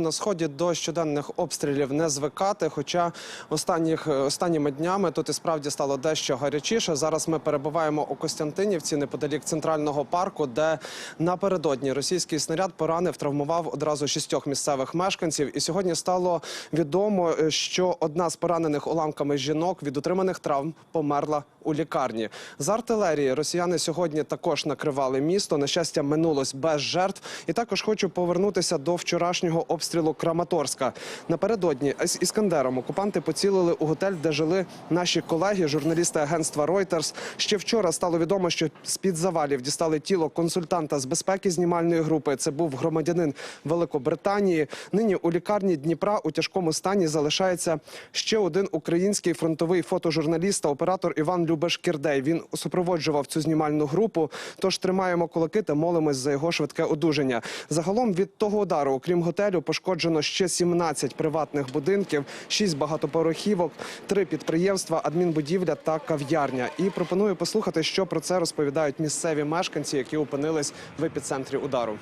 На сході до щоденних обстрілів не звикати. Хоча останніх останніми днями тут і справді стало дещо гарячіше. Зараз ми перебуваємо у Костянтинівці неподалік центрального парку, де напередодні російський снаряд поранив, травмував одразу шістьох місцевих мешканців. І сьогодні стало відомо, е, що одна з поранених уламками жінок від отриманих травм померла у лікарні. З артилерії росіяни сьогодні також накривали місто. На щастя, минулось без жертв. І також хочу повернутися до вчорашнього обстрілу Краматорська. Напередодні з іскандером окупанти поцілили у готель, де жили наші колеги, журналісти агентства Reuters. Ще вчора стало відомо, що з під завалів дістали тіло консультанта з безпеки знімальної групи. Це був громадянин Великобританії. Нині у лікарні Дніпра у тяжкому стані залишається ще один український фронтовий фотожурналіст та оператор Іван Любеш Кірдей. Він супроводжував цю знімальну групу. Тож тримаємо кулаки та молимось за його швидке одужання. Загалом від того удару, окрім готелю, пошкоджено ще 17 приватних будинків, 6 багатоповерхівок, 3 підприємства, адмінбудівля та кав'ярня. І пропоную послухати, що про це розповідають місцеві мешканці, які опинились в епіцентрі удару.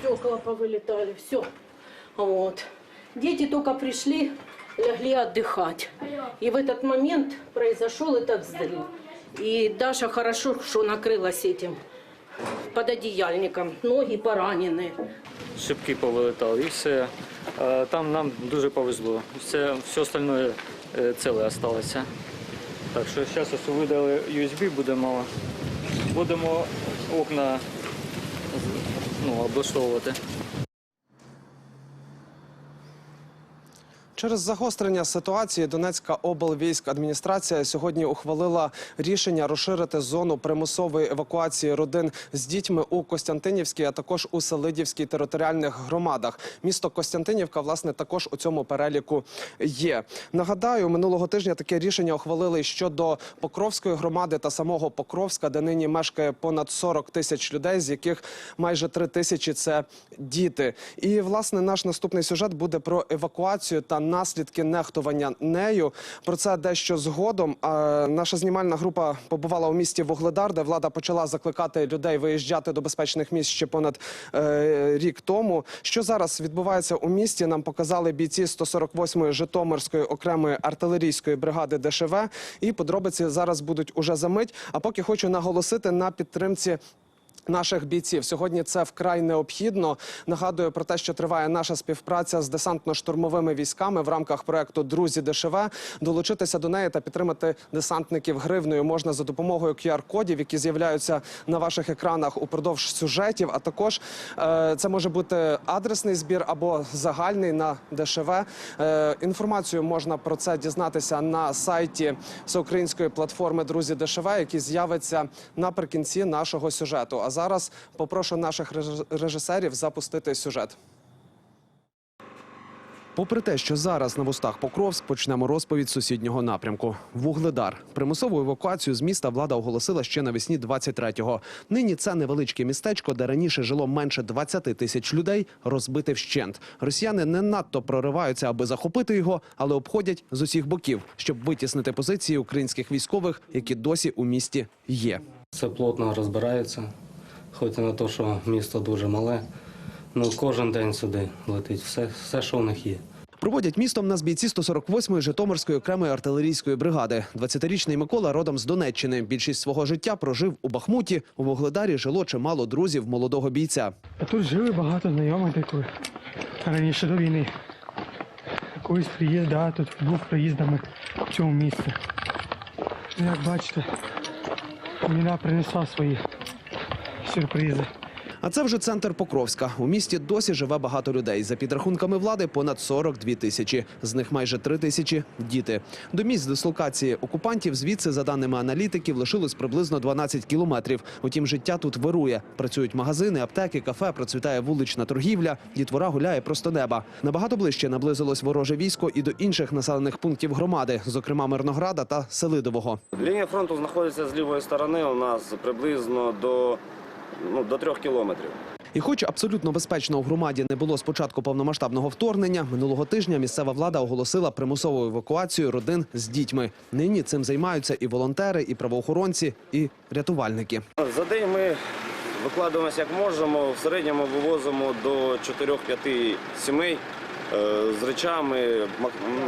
Стекла повылетали, все. Вот. Дети только пришли, легли отдыхать. И в этот момент произошел этот взрыв. И Даша хорошо, что накрылась этим пододеяльником. Ноги поранені. шибки повилетали і все. Там нам дуже повезло. Все, все остальное е, ціле залишилося. Так що зараз ось видали USB, будемо, будемо окна ну, облаштовувати. Через загострення ситуації Донецька облвійськадміністрація сьогодні ухвалила рішення розширити зону примусової евакуації родин з дітьми у Костянтинівській, а також у Селидівській територіальних громадах. Місто Костянтинівка, власне, також у цьому переліку є. Нагадаю, минулого тижня таке рішення ухвалили щодо Покровської громади та самого Покровська, де нині мешкає понад 40 тисяч людей, з яких майже 3 тисячі це діти. І власне наш наступний сюжет буде про евакуацію та наслідки нехтування нею. Про це дещо згодом. Наша знімальна група побувала у місті Вугледар, де влада почала закликати людей виїжджати до безпечних місць ще понад е, рік тому. Що зараз відбувається у місті? Нам показали бійці 148-ї Житомирської окремої артилерійської бригади ДШВ. І подробиці зараз будуть уже за мить. А поки хочу наголосити на підтримці. Наших бійців сьогодні це вкрай необхідно. Нагадую про те, що триває наша співпраця з десантно-штурмовими військами в рамках проекту Друзі ДШВ. Долучитися до неї та підтримати десантників гривною можна за допомогою QR-кодів, які з'являються на ваших екранах упродовж сюжетів. А також е, це може бути адресний збір або загальний на ДШВ. Е, інформацію можна про це дізнатися на сайті всеукраїнської платформи Друзі ДШВ, який з'явиться наприкінці нашого сюжету. Зараз попрошу наших реж- режисерів запустити сюжет. Попри те, що зараз на вустах Покровськ почнемо розповідь сусіднього напрямку. Вугледар. Примусову евакуацію з міста влада оголосила ще навесні 23-го. Нині це невеличке містечко, де раніше жило менше 20 тисяч людей, розбите вщент. Росіяни не надто прориваються, аби захопити його, але обходять з усіх боків, щоб витіснити позиції українських військових, які досі у місті є. Все плотно розбирається, хоч і на те, що місто дуже мале. Ну, кожен день сюди летить все, все, що в них є. Проводять містом нас бійці 148-ї Житомирської окремої артилерійської бригади. 20-річний Микола родом з Донеччини. Більшість свого життя прожив у Бахмуті. У Вугледарі жило чимало друзів молодого бійця. Тут жили багато знайомих таких раніше до війни. Колись приїзд, да, тут був приїздами в цьому місці. Ну, Як бачите, війна принесла свої сюрпризи. А це вже центр Покровська. У місті досі живе багато людей. За підрахунками влади, понад 42 тисячі. З них майже 3 тисячі – діти. До місць дислокації окупантів звідси, за даними аналітиків, лишилось приблизно 12 кілометрів. Утім, життя тут вирує. Працюють магазини, аптеки, кафе, процвітає вулична торгівля. Дітвора гуляє просто неба. Набагато ближче наблизилось вороже військо і до інших населених пунктів громади, зокрема Мирнограда та Селидового. Лінія фронту знаходиться з лівої сторони у нас приблизно до, ну, до трьох кілометрів. І хоч абсолютно безпечно у громаді не було з початку повномасштабного вторгнення, минулого тижня місцева влада оголосила примусову евакуацію родин з дітьми. Нині цим займаються і волонтери, і правоохоронці, і рятувальники. За день ми Викладаємося як можемо. В середньому вивозимо до 4-5 сімей е, з речами,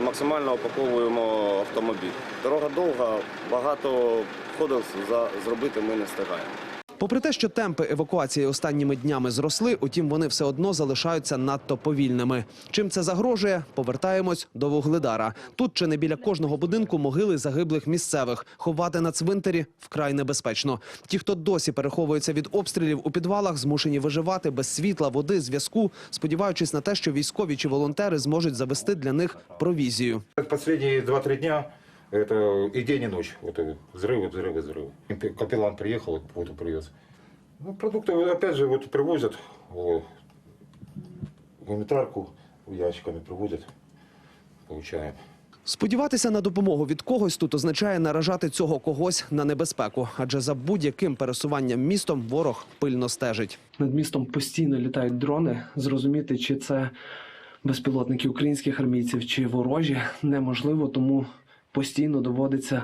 максимально опаковуємо автомобіль. Дорога довга, багато ходів зробити ми не встигаємо. Попри те, що темпи евакуації останніми днями зросли, утім вони все одно залишаються надто повільними. Чим це загрожує? Повертаємось до Вугледара. Тут чи не біля кожного будинку могили загиблих місцевих. Ховати на цвинтарі вкрай небезпечно. Ті, хто досі переховується від обстрілів у підвалах, змушені виживати без світла, води, зв'язку, сподіваючись на те, що військові чи волонтери зможуть завести для них провізію. Последние 2-3 дня это и день, и ночь. Вот э, взрывы, взрывы, взрывы. Капе- Капеллан приехал, воду привез. Ну, продукты, опять же, вот привозят э, гуманитарку ящиками привозят, получаем. Сподіватися на допомогу від когось тут означає наражати цього когось на небезпеку, адже за будь-яким пересуванням містом ворог пильно стежить. Над містом постійно літають дрони. Зрозуміти, чи це безпілотники українських армійців, чи ворожі, неможливо, тому постійно доводиться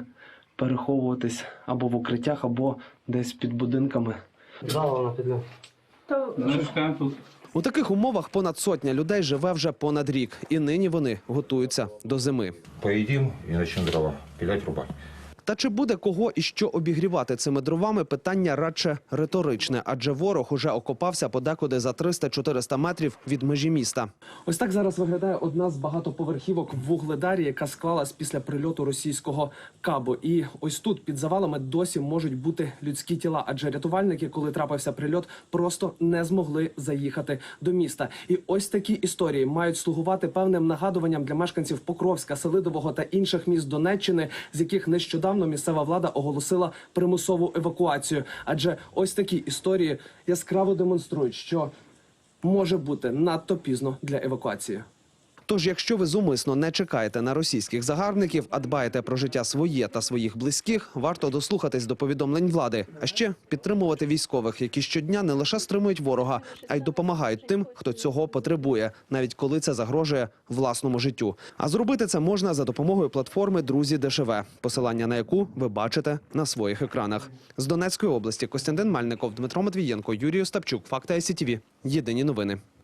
переховуватись або в укриттях, або десь під будинками. У таких умовах понад сотня людей живе вже понад рік, і нині вони готуються до зими. Поедим і начнем дрова пілять рубать. Та чи буде кого і що обігрівати цими дровами? Питання радше риторичне, адже ворог уже окопався подекуди за 300-400 метрів від межі міста. Ось так зараз виглядає одна з багатоповерхівок в Вугледарі, яка склалась після прильоту російського кабу. І ось тут під завалами досі можуть бути людські тіла, адже рятувальники, коли трапився прильот, просто не змогли заїхати до міста. І ось такі історії мають слугувати певним нагадуванням для мешканців Покровська, Селидового та інших міст Донеччини, з яких нещодавно місцева влада оголосила примусову евакуацію. Адже ось такі історії яскраво демонструють, що може бути надто пізно для евакуації. Тож, якщо ви зумисно не чекаєте на російських загарбників, а дбаєте про життя своє та своїх близьких, варто дослухатись до повідомлень влади, а ще підтримувати військових, які щодня не лише стримують ворога, а й допомагають тим, хто цього потребує, навіть коли це загрожує власному життю. А зробити це можна за допомогою платформи Друзі ДШВ, посилання на яку ви бачите на своїх екранах. З Донецької області Костянтин Мальников, Дмитро Матвієнко, Юрій Остапчук, Факти ICTV. Єдині новини.